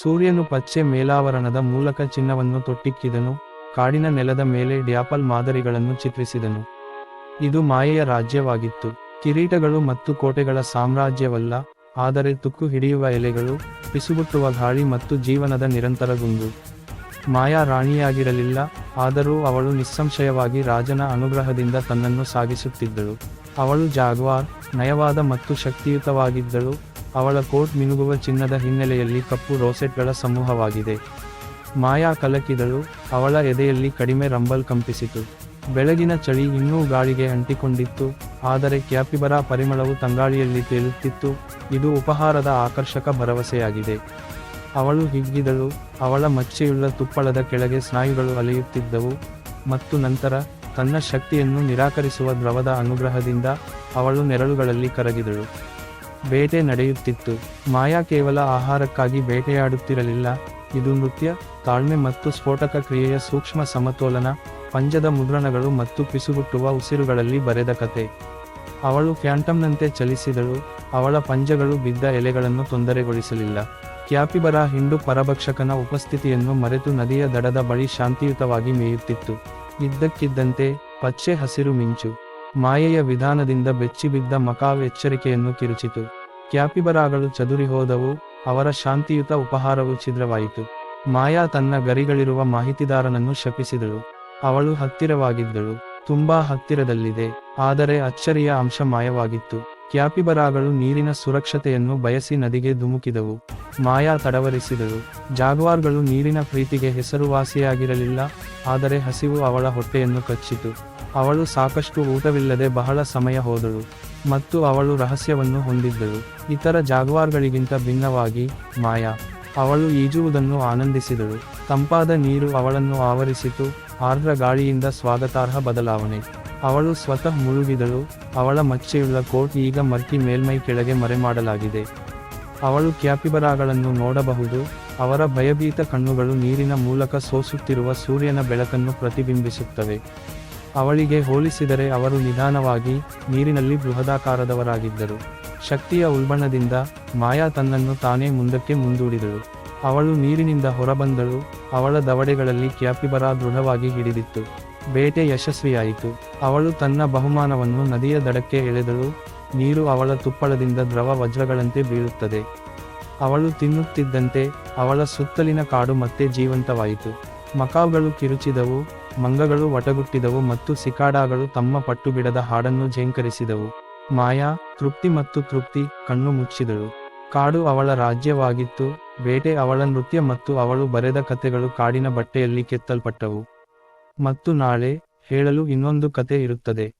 ಸೂರ್ಯನು ಪಚ್ಚೆ ಮೇಲಾವರಣದ ಮೂಲಕ ಚಿನ್ನವನ್ನು ತೊಟ್ಟಿಕ್ಕಿದನು, ಕಾಡಿನ ನೆಲದ ಮೇಲೆ ಡ್ಯಾಪಲ್ ಮಾದರಿಗಳನ್ನು ಚಿತ್ರಿಸಿದನು. ಇದು ಮಾಯೆಯ ರಾಜ್ಯವಾಗಿತ್ತು. ಕಿರೀಟಗಳು ಮತ್ತು ಕೋಟೆಗಳ ಸಾಮ್ರಾಜ್ಯವಲ್ಲ, ಆದರೆ ತುಕ್ಕು ಹಿಡಿಯುವ ಎಲೆಗಳು, ಪಿಸುಗುಟ್ಟುವ ಗಾಳಿ ಮತ್ತು ಜೀವನದ ನಿರಂತರ ಗುಂಗು ಮಾಯಾ ರಾಣಿಯಾಗಿರಲಿಲ್ಲ, ಆದರೂ ಅವಳು ನಿಸ್ಸಂಶಯವಾಗಿ ರಾಜನ ಅನುಗ್ರಹದಿಂದ ತನ್ನನ್ನು ಸಾಗಿಸುತ್ತಿದ್ದಳು. ಅವಳು ಜಾಗ್ವಾರ್, ನಯವಾದ ಮತ್ತು ಶಕ್ತಿಯುತವಾಗಿದ್ದಳು ಅವಳ ಕೋಟ್ ಮಿನುಗುವ ಚಿನ್ನದ ಹಿನ್ನೆಲೆಯಲ್ಲಿ ಕಪ್ಪು ರೋಸೆಟ್ಗಳ ಸಮೂಹವಾಗಿದೆ. ಮಾಯಾ ಕಲಕಿದಳು, ಅವಳ ಎದೆಯಲ್ಲಿ ಕಡಿಮೆ ರಂಬಲ್ ಕಂಪಿಸಿತು. ಬೆಳಗಿನ ಚಳಿ ಇನ್ನೂ ಗಾಳಿಗೆ ಅಂಟಿಕೊಂಡಿತ್ತು, ಆದರೆ ಕ್ಯಾಪಿಬರಾ ಪರಿಮಳವು ತಂಗಾಳಿಯಲ್ಲಿ ತೇಲುತ್ತಿತ್ತು, ಇದು ಉಪಹಾರದ ಆಕರ್ಷಕ ಭರವಸೆಯಾಗಿದೆ. ಅವಳು ಹಿಗ್ಗಿದಳು, ಅವಳ ಮಚ್ಚೆಯುಳ್ಳ ತುಪ್ಪಳದ ಕೆಳಗೆ ಸ್ನಾಯುಗಳು ಅಲೆಯುತ್ತಿದ್ದವು, ಮತ್ತು ನಂತರ ತನ್ನ ಶಕ್ತಿಯನ್ನು ನಿರಾಕರಿಸುವ ದ್ರವದ ಅನುಗ್ರಹದಿಂದ ಅವಳು ನೆರಳುಗಳಲ್ಲಿ ಕರಗಿದಳು. ಬೇಟೆ ನಡೆಯುತ್ತಿತ್ತು. ಮಾಯಾ ಕೇವಲ ಆಹಾರಕ್ಕಾಗಿ ಬೇಟೆಯಾಡುತ್ತಿರಲಿಲ್ಲ. ಇದು ನೃತ್ಯ, ತಾಳ್ಮೆ ಮತ್ತು ಸ್ಫೋಟಕ ಕ್ರಿಯೆಯ ಸೂಕ್ಷ್ಮ ಸಮತೋಲನ, ಪಂಜದ ಮುದ್ರಣಗಳು ಮತ್ತು ಪಿಸುಗುಟ್ಟುವ ಉಸಿರುಗಳಲ್ಲಿ ಬರೆದ ಕತೆ. ಅವಳು ಫ್ಯಾಂಟಮ್ನಂತೆ ಚಲಿಸಿದಳು, ಅವಳ ಪಂಜಗಳು ಬಿದ್ದ ಎಲೆಗಳನ್ನು ತೊಂದರೆಗೊಳಿಸಲಿಲ್ಲ. ಕ್ಯಾಪಿಬರ ಹಿಂಡು ಪರಭಕ್ಷಕನ ಉಪಸ್ಥಿತಿಯನ್ನು ಮರೆತು ನದಿಯ ದಡದ ಬಳಿ ಶಾಂತಿಯುತವಾಗಿ ಮೇಯುತ್ತಿತ್ತು. ಇದ್ದಕ್ಕಿದ್ದಂತೆ, ಪಚ್ಚೆ ಹಸಿರು ಮಿಂಚು. ಮಾಯೆಯ ವಿಧಾನದಿಂದ ಬೆಚ್ಚಿಬಿದ್ದ ಮಕಾವ್ ಎಚ್ಚರಿಕೆಯನ್ನು ಕಿರುಚಿತು. ಕ್ಯಾಪಿಬರಾಗಳು ಚದುರಿ ಹೋದವು ಅವರ ಶಾಂತಿಯುತ ಉಪಹಾರವು ಛಿದ್ರವಾಯಿತು. ಮಾಯಾ ತನ್ನ ಗರಿಗಳಿರುವ ಮಾಹಿತಿದಾರನನ್ನು ಶಪಿಸಿದಳು. ಅವಳು ಹತ್ತಿರವಾಗಿದ್ದಳು. ತುಂಬಾ ಹತ್ತಿರದಲ್ಲಿದೆ, ಆದರೆ ಅಚ್ಚರಿಯ ಅಂಶ ಮಾಯವಾಗಿತ್ತು. ಕ್ಯಾಪಿಬರಾಗಳು ನೀರಿನ ಸುರಕ್ಷತೆಯನ್ನು ಬಯಸಿ ನದಿಗೆ ಧುಮುಕಿದವು. ಮಾಯಾ ತಡವರಿಸಿದಳು. ಜಾಗ್ವಾರ್ಗಳು ನೀರಿನ ಪ್ರೀತಿಗೆ ಹೆಸರುವಾಸಿಯಾಗಿರಲಿಲ್ಲ. ಆದರೆ ಹಸಿವು ಅವಳ ಹೊಟ್ಟೆಯನ್ನು ಕಚ್ಚಿತು. ಅವಳು ಸಾಕಷ್ಟು ಊಟವಿಲ್ಲದೆ ಬಹಳ ಸಮಯ ಹೋದಳು ಮತ್ತು ಅವಳು ರಹಸ್ಯವನ್ನು ಹೊಂದಿದ್ದಳು. ಇತರ ಜಾಗ್ವಾರ್ಗಳಿಗಿಂತ ಭಿನ್ನವಾಗಿ, ಮಾಯಾ, ಅವಳು ಈಜುವುದನ್ನು ಆನಂದಿಸಿದಳು. ತಂಪಾದ ನೀರು ಅವಳನ್ನು ಆವರಿಸಿತು. ಆರ್ದ್ರ ಗಾಳಿಯಿಂದ ಸ್ವಾಗತಾರ್ಹ ಬದಲಾವಣೆ. ಅವಳು ಸ್ವತಃ ಮುಳುಗಿದಳು. ಅವಳ ಮಚ್ಚೆಯುಳ್ಳ ಕೋಟ್ ಈಗ ಮರ್ಕಿ ಮೇಲ್ಮೈ ಕೆಳಗೆ ಮರೆಮಾಡಲಾಗಿದೆ. ಅವಳು ಕ್ಯಾಪಿಬರಾಗಳನ್ನು ನೋಡಬಹುದು. ಅವರ ಭಯಭೀತ ಕಣ್ಣುಗಳು ನೀರಿನ ಮೂಲಕ ಸೋಸುತ್ತಿರುವ ಸೂರ್ಯನ ಬೆಳಕನ್ನು ಪ್ರತಿಬಿಂಬಿಸುತ್ತವೆ. ಅವಳಿಗೆ ಹೋಲಿಸಿದರೆ ಅವರು ನಿಧಾನವಾಗಿ ನೀರಿನಲ್ಲಿ ಬೃಹದಾಕಾರದವರಾಗಿದ್ದರು. ಶಕ್ತಿಯ ಉಲ್ಬಣದಿಂದ ಮಾಯಾ ತನ್ನನ್ನು ತಾನೇ ಮುಂದಕ್ಕೆ ಮುಂದೂಡಿದಳು. ಅವಳು ನೀರಿನಿಂದ ಹೊರಬಂದಳು, ಅವಳ ದವಡೆಗಳಲ್ಲಿ ಕ್ಯಾಪಿಬರಾ ದೃಢವಾಗಿ ಹಿಡಿದಿತ್ತು. ಬೇಟೆ ಯಶಸ್ವಿಯಾಯಿತು. ಅವಳು ತನ್ನ ಬಹುಮಾನವನ್ನು ನದಿಯ ದಡಕ್ಕೆ ಎಳೆದಳು, ನೀರು ಅವಳ ತುಪ್ಪಳದಿಂದ ದ್ರವ ವಜ್ರಗಳಂತೆ ಬೀಳುತ್ತದೆ. ಅವಳು ತಿನ್ನುತ್ತಿದ್ದಂತೆ ಅವಳ ಸುತ್ತಲಿನ ಕಾಡು ಮತ್ತೆ ಜೀವಂತವಾಯಿತು. ಮಕಾವ್ಗಳು ಕಿರುಚಿದವು, ಮಂಗಗಳು ವಟಗುಟ್ಟಿದವು ಮತ್ತು ಸಿಕಾಡಾಗಳು ತಮ್ಮ ಪಟ್ಟುಬಿಡದ ಹಾಡನ್ನು ಝೇಂಕರಿಸಿದವು. ಮಾಯಾ, ತೃಪ್ತಿ ಮತ್ತು ತೃಪ್ತಿ ಕಣ್ಣು ಮುಚ್ಚಿದಳು. ಕಾಡು ಅವಳ ರಾಜ್ಯವಾಗಿತ್ತು, ಬೇಟೆ ಅವಳ ನೃತ್ಯ ಮತ್ತು ಅವಳು ಬರೆದ ಕತೆಗಳು ಕಾಡಿನ ಬಟ್ಟೆಯಲ್ಲಿ ಕೆತ್ತಲ್ಪಟ್ಟವು. ಮತ್ತು ನಾಳೆ ಹೇಳಲು ಇನ್ನೊಂದು ಕತೆ ಇರುತ್ತದೆ.